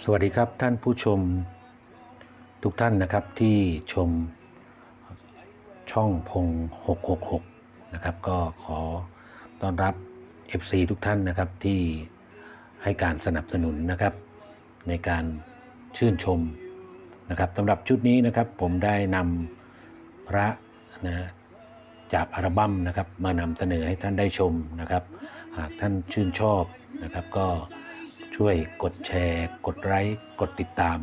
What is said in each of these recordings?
สวัสดีครับท่านผู้ชมทุกท่านนะครับที่ชมช่องพง 666 นะครับ ก็ขอต้อนรับ FC ทุกท่านนะครับที่ให้การสนับสนุนนะครับ ในการชื่นชมนะครับสำหรับชุดนี้นะครับผมได้นำพระนะจากอัลบั้มนะครับมานำเสนอให้ท่านได้ชมนะครับ หากท่านชื่นชอบนะครับก็ ช่วยกดแชร์ กดไลค์กดติดตาม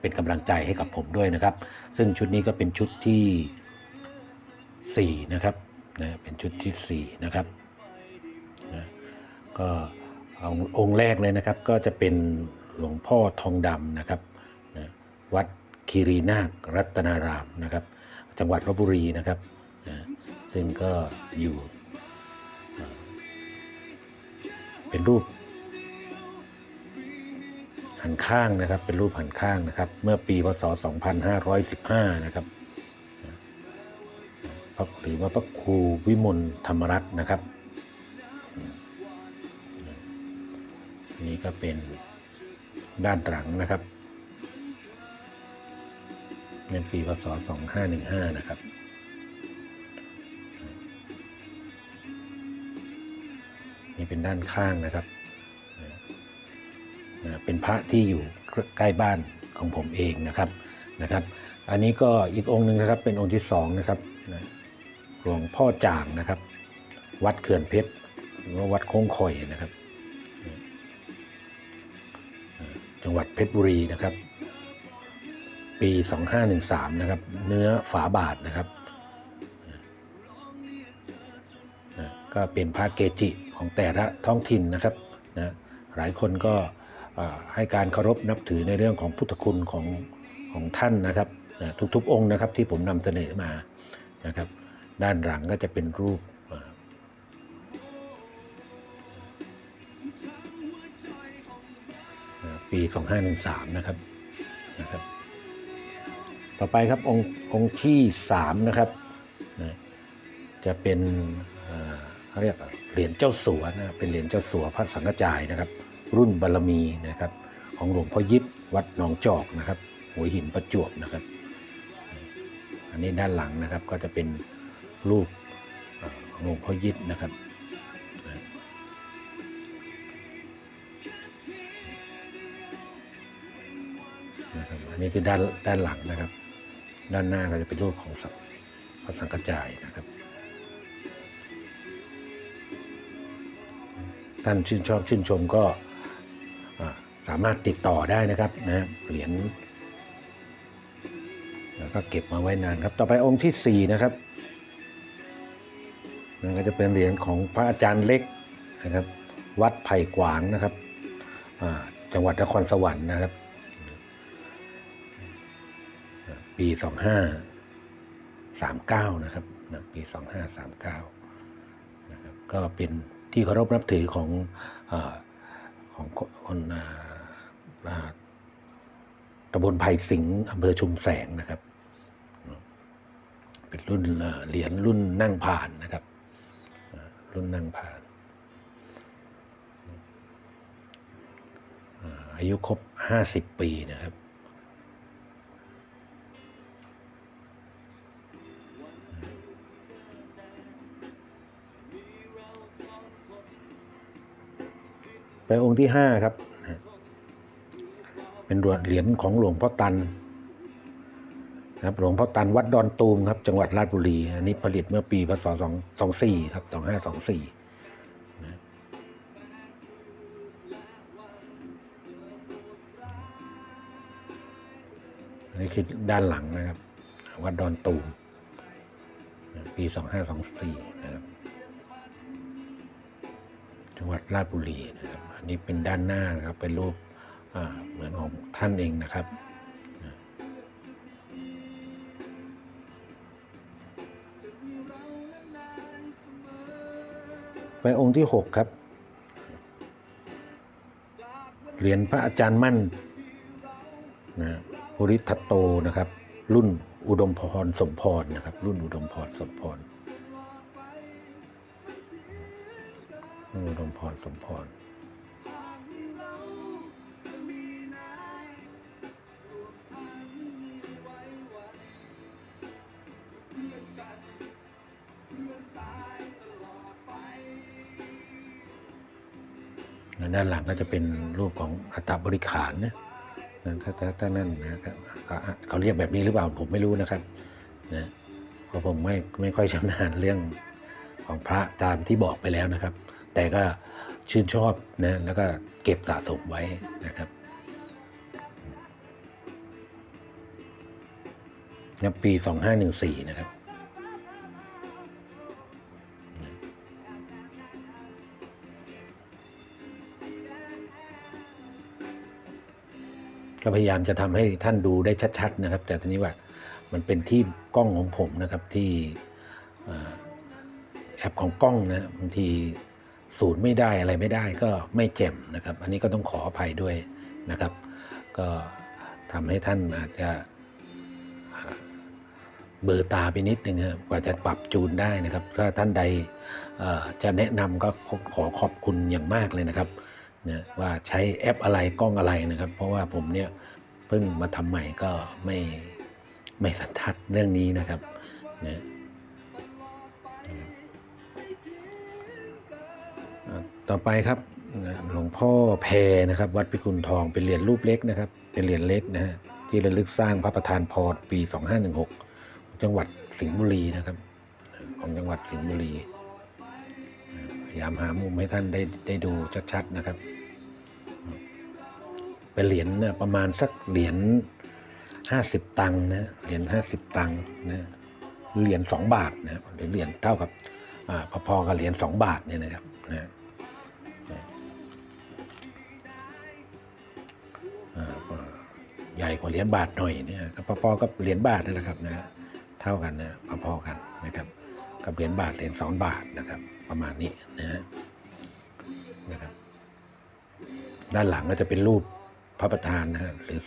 เป็นกำลังใจให้กับผมด้วยนะครับ ซึ่งชุดนี้ก็เป็นชุดที่4นะครับนะเป็นชุดที่4นะครับนะก็อาองค์แรกเลยนะครับ ก็จะเป็นหลวงพ่อทองดำนะครับนะวัดคีรีนาครัตนารามนะครับ จังหวัดลบบุรีนะครับนะซึ่งก็อยู่ เป็นรูป นข้างนะครับ เป็นรูปหันข้างนะครับ เมื่อปีพศ 2515 นะครับพระหรือว่าพระครูวิมลธรรมรัตน์นะครับ นี้ก็เป็นด้านหลังนะครับในปีพศ 2515 นะครับนี่เป็นด้านข้างนะครับ เป็นพระที่อยู่ใกล้บ้านของผมเองนะครับนะครับ อันนี้ก็อีกองค์หนึ่งนะครับเป็นองค์ที่สองนะครับหลวงพ่อจ่างนะครับ วัดเขื่อนเพชรหรือว่าวัดโค้งคอยนะครับ จังหวัดเพชรบุรีนะครับ ปี 2513 นะครับ เนื้อฝาบาทนะครับก็เป็นพระเกจิของแต่ละท้องถิ่นนะครับนะหลายคนก็ ให้การเคารพนับถือในเรื่องของพุทธคุณของของท่านนะครับทุกๆ องค์นะครับที่ผมนำเสนอมานะครับ ด้านหลังก็จะเป็นรูปเอ่อนะปี 2513 นะครับนะครับ ต่อไปครับองค์องค์ที่ 3 นะครับนะจะเป็นอ่อเขาเรียกเหรียญเจ้าสัวนะเป็นเหรียญเจ้าสัวพระสังฆจายนะครับ รุ่นบารมีนะครับ ของหลวงพ่อยิบวัดหนองจอกนะครับหัวหินประจวบนะครับ อันนี้ด้านหลังนะครับก็จะเป็นรูปของหลวงพ่อยิบนะครับนะครับ อันนี้คือด้านด้านหลังนะครับ ด้านหน้าก็จะเป็นรูปของสังพระสังฆจายนะครับ ท่านชื่นชอบชื่นชมก็ สามารถติดต่อได้นะครับนะเหรียญแล้วก็เก็บมาไว้นานครับ ต่อไปองค์ที่สี่นะครับนั่นก็จะเป็นเหรียญของพระอาจารย์เล็กนะครับ วัดไผ่ขวางนะครับจังหวัดนครสวรรค์นะครับ ปีสองห้าสามเก้านะครับปีสองห้าสามเก้านะครับก็เป็นที่เคารพนับถือของอของคนอ ตำบลไผ่สิงห์อำเภอชุมแสงนะครับ เป็นรุ่นเหรียญรุ่นนั่งผ่านนะครับ รุ่นนั่งผ่าน อาอายุครบห้าสิบปีนะครับไปองค์ที่ห้าครับ เป็นเหรียญของหลวงพ่อตันครับหลวงพ่อตันวัดดอนตูมครับจังหวัดราชบุรี อันนี้ผลิตเมื่อปีพศสองสองสี่ครับสองห้าสองสี่คือด้านหลังนะครับ วัดดอนตูมปีสองห้าสองสี่นะครับจังหวัดราชบุรีนะครับ อันนี้เป็นด้านหน้านะครับเป็นรูป เหมือนของท่านเองนะครับไปองค์ที่หกครับ เหรียญพระอาจารย์มั่นนะภูริทัตโตนะครับ รุ่นอุดมพรสมพรนะครับ รุ่นอุดมพรสมพรอุดมพรสมพร ด้านหลังก็จะเป็นรูปของอัตบริขารนะถ้าถ้าถ้านั่นนะเขาเรียกแบบนี้หรือเปล่าผมไม่รู้นะครับนะเพราะผมไม่ไม่ค่อยชำนาญเรื่องของพระตามที่บอกไปแล้วนะครับ แต่ก็ชื่นชอบนะแล้วก็เก็บสะสมไว้นะครับนปี 2514 นะครับ ก็พยายามจะทำให้ท่านดูได้ชัด ๆ นะครับ แต่ทีนี้ว่ามันเป็นที่กล้องของผมนะครับที่แอปของกล้องนะบางทีศูนย์ไม่ได้อะไรไม่ได้ก็ไม่แจ่มนะครับ อันนี้ก็ต้องขออภัยด้วยนะครับ ก็ทำให้ท่านอาจจะเอ่อเบลอตาไปนิดนึงครับกว่าจะปรับจูนได้นะครับ ถ้าท่านใดจะแนะนำก็ขอขอบคุณอย่างมากเลยนะครับ นะว่าใช้แอปอะไรกล้องอะไรนะครับ เพราะว่าผมเนี่ยเพิ่งมาทำใหม่ก็ไม่ไม่สันทัดเรื่องนี้นะครับนะอ่าต่อไปครับหลวงพ่อแพรนะครับ วัดพิกุลทองเป็นเหรียญรูปเล็กนะครับ เป็นเหรียญเล็กนะฮะที่ระลึกสร้างพระประธานพรปี 2516 จังหวัดสิงห์บุรีนะครับ ของจังหวัดสิงห์บุรีพยายามหามุมให้ท่านได้ได้ดูชัดๆนะครับ เป็นเหรียญนะประมาณสักเหรียญห้าสิบตังค์นะเหรียญห้าสิบตังค์นะเหรียญสองบาทนะหรือเหรียญเท่ากับอพอๆกับเหรียญสองบาทเนี่ยนะครับนะใหญ่กว่าเหรียญบาทหน่อยเนี่ยก็พอๆกับเหรียญบาทนั่นแหละครับนะเท่ากันนะพอๆกันนะครับ กับเหรียญบาทเหรียญสองบาทนะครับ ประมาณนี้นะฮะนะครับด้านหลังก็จะเป็นรูป พระประธานนะฮะหรือ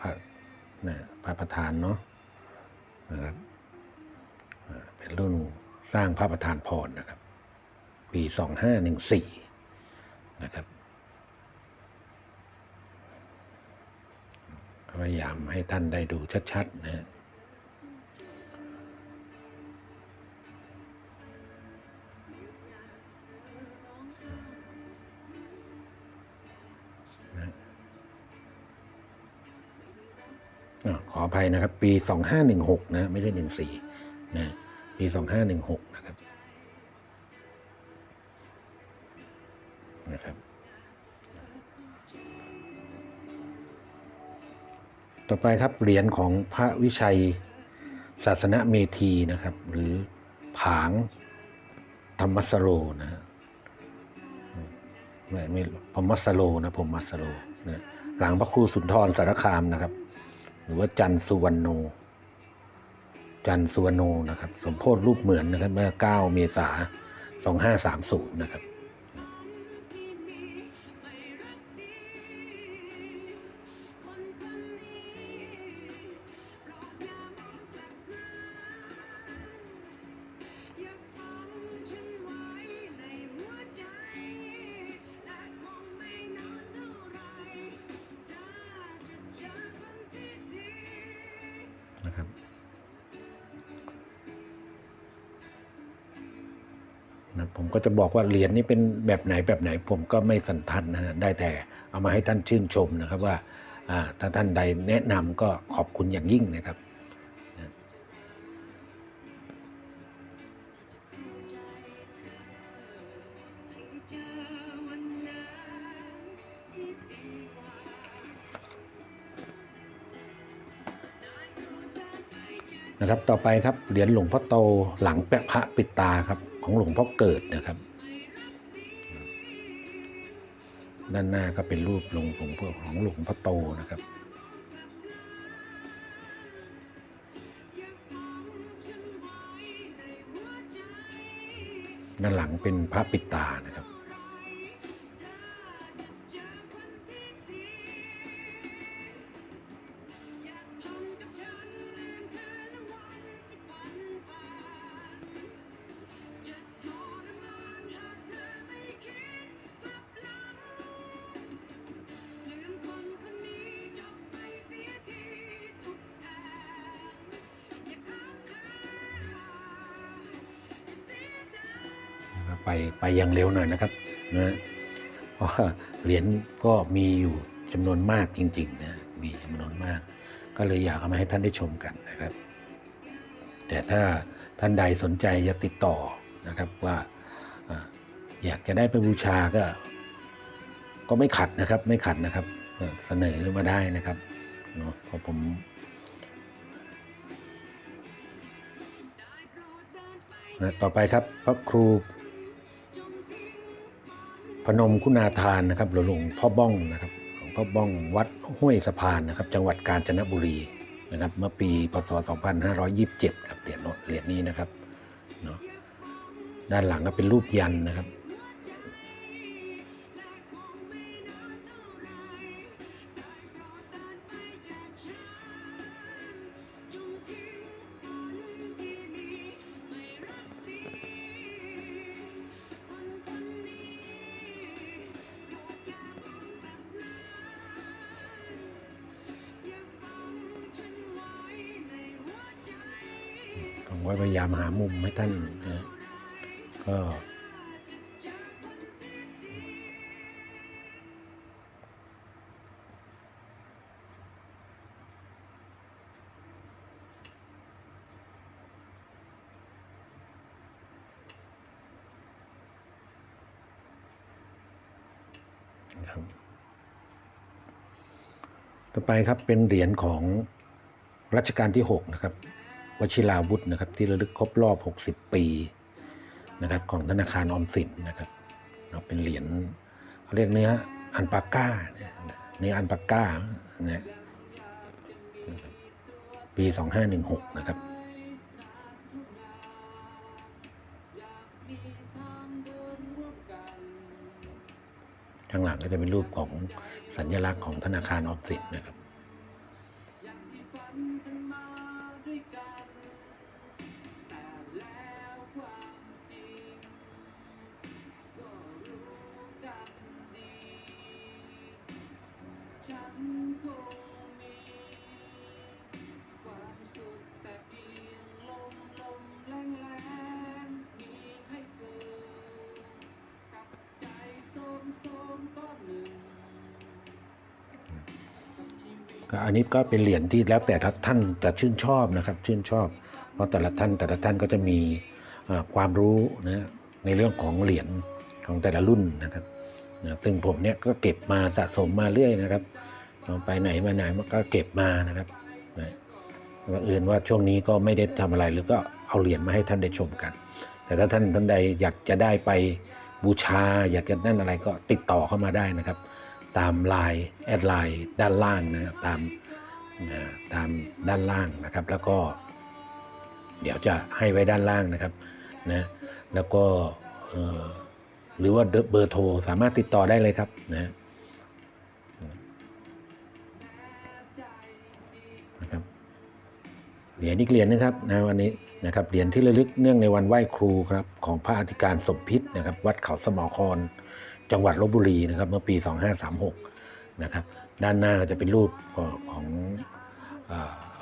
พระนะพระประธานเนาะนะครับเป็นรุ่นสร้างพระประธานพรนะครับ ปีสองห้าหนึ่งสี่นะครับพยายามให้ท่านได้ดูชัดๆนะ ขออภัยนะครับ ปี 2516 นะ ไม่ใช่ 14 นะ ปี 2516 นะครับ นะครับ ต่อไปครับ เหรียญของพระวิชัยศาสนเมธีนะครับ หรือผางธรรมสโรนะฮะอืมไม่ไม่พรหมสโรนะผมมัสโรนะหลังพระครูสุนทรสารคามนะครับ หรือว่าจันสุวรรณโน จันสุวรรณโนนะครับ สมโพธิรูปเหมือนนะครับเมื่อ 9 เมษา2530 นะครับ ผมก็จะบอกว่าเหรียญนี้เป็นแบบไหนแบบไหน ผมก็ไม่สันทัดนะฮะได้แต่เอามาให้ท่านชื่นชมนะครับว่าถ้าท่านใดแนะนำก็ขอบคุณอย่างยิ่งนะครับนะครับต่อไปครับเหรียญหลวงพ่อโตหลังแปะพระปิดตาครับ ของหลวงพ่อเกิดนะครับ ด้านหน้าก็เป็นรูปหลวงของของหลวงพ่อโตนะครับด้านหลังเป็นพระปิดตานะ ไปไปอย่างเร็วหน่อยนะครับนะเพราะว่าเหรียญก็มีอยู่จำนวนมากจริงๆนะมีจำนวนมาก ก็เลยอยากเอามาให้ท่านได้ชมกันนะครับ แต่ถ้าท่านใดสนใจจะติดต่อนะครับว่าอยากจะได้ไปบูชาก็ ก็ไม่ขัดนะครับ ไม่ขัดนะครับเอ่อเสนอมาได้นะครับเนาะเพราะผมนะต่อไปครับพระครู พนมคุณาทานนะครับหลวงพ่อบ้องนะครับหลวงพ่อบ้องวัดห้วยสะพานนะครับ จังหวัดกาญจนบุรีนะครับ เมื่อปีพศ 2527 ครับเหรียญเหรียญนี้นะครับเนาะด้านหลังก็เป็นรูปยันนะครับ ให้ท่านนะก็ต่อไปครับเป็นเหรียญของรัชกาลที่ 6 นะครับ วชิราวุธนะครับ ที่ระลึกครบรอบ 60 ปีนะครับ ของธนาคารออมสินนะครับเนาเป็นเหรียญเขาเรียกเนื้ออันปาก้าเนี่ยเนื้ออันปาก้านะนะปี 2516 นะครับข้างหลังก็จะเป็นรูปของสัญลักษณ์ของธนาคารออมสินนะครับ อันนี้ก็เป็นเหรียญที่แล้วแต่ท่านจะชื่นชอบนะครับ ชื่นชอบ เพราะแต่ละท่านแต่ละท่านก็จะมีความรู้นะในเรื่องของเหรียญของแต่ละรุ่นนะครับนะซึ่งผมเนี่ยก็เก็บมาสะสมมาเรื่อยนะครับไปไหนมาไหนมันก็เก็บมานะครับนะบังเอิญว่าช่วงนี้ก็ไม่ได้ทำอะไรหรือก็เอาเหรียญมาให้ท่านได้ชมกัน แต่ถ้าท่านท่านใดอยากจะได้ไปบูชา อยากจะนั่นอะไรก็ติดต่อเข้ามาได้นะครับ ตามไลน์แอดไลน์ด้านล่างนะครับตามตามด้านล่างนะครับ แล้วก็ เดี๋ยวจะให้ไว้ด้านล่างนะครับนะแล้วก็หรือว่าเบอร์โทรสามารถติดต่อได้เลยครับนะนะครับเหรียญอีกเหรียญนะครับนะวันนี้นะครับเหรียญที่ระลึกเนื่องในวันไหว้ครูครับของพระอธิการสมพิษนะครับ วัดเขาสมอคร จังหวัดลบบุรีนะครับ เมื่อปี 2536 นะครับ ด้านหน้าจะเป็นรูปของอ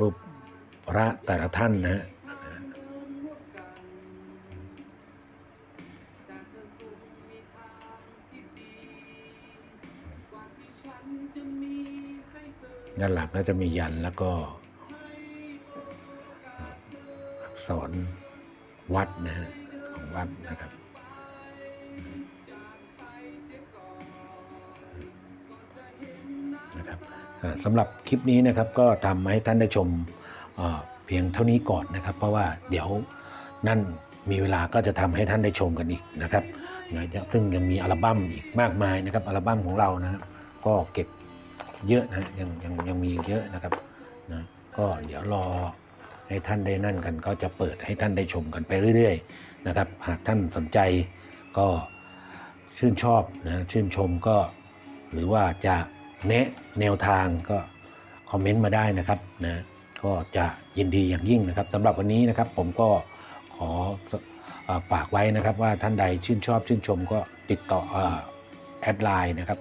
รูปพระแต่ละท่านนะฮะด้านหลังก็จะมียันแล้วก็อักษรวัดนะฮะของวัดนะครับ สำหรับคลิปนี้นะครับก็ทำให้ท่านได้ชมเพียงเท่านี้ก่อนนะครับ เพราะว่าเดี๋ยวนั่นมีเวลาก็จะทำให้ท่านได้ชมกันอีกนะครับซึ่งยังมีอัลบั้มอีกมากมายนะครับ อัลบั้มของเรานะครับ ก็เก็บเยอะนะยังยังยังมีเยอะนะครับนะก็เดี๋ยวรอให้ท่านได้นั่นกัน ก็จะเปิดให้ท่านได้ชมกันไปเรื่อย ๆ นะครับ หากท่านสนใจก็ชื่นชอบนะชื่นชมก็หรือว่าจะ แนะแนวทางก็คอมเมนต์มาได้นะครับนะก็จะยินดีอย่างยิ่งนะครับสำหรับวันนี้นะครับผมก็ขอฝากไว้นะครับว่าท่านใดชื่นชอบชื่นชมก็ติดต่ออแอดไลน์นะครับ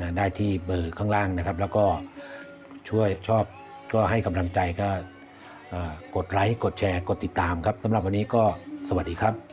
นะได้ที่เบอร์ข้างล่างนะครับ แล้วก็ช่วยชอบก็ให้กำลังใจก็กดไลค์กดแชร์กดติดตามครับสำหรับวันนี้ก็สวัสดีครับ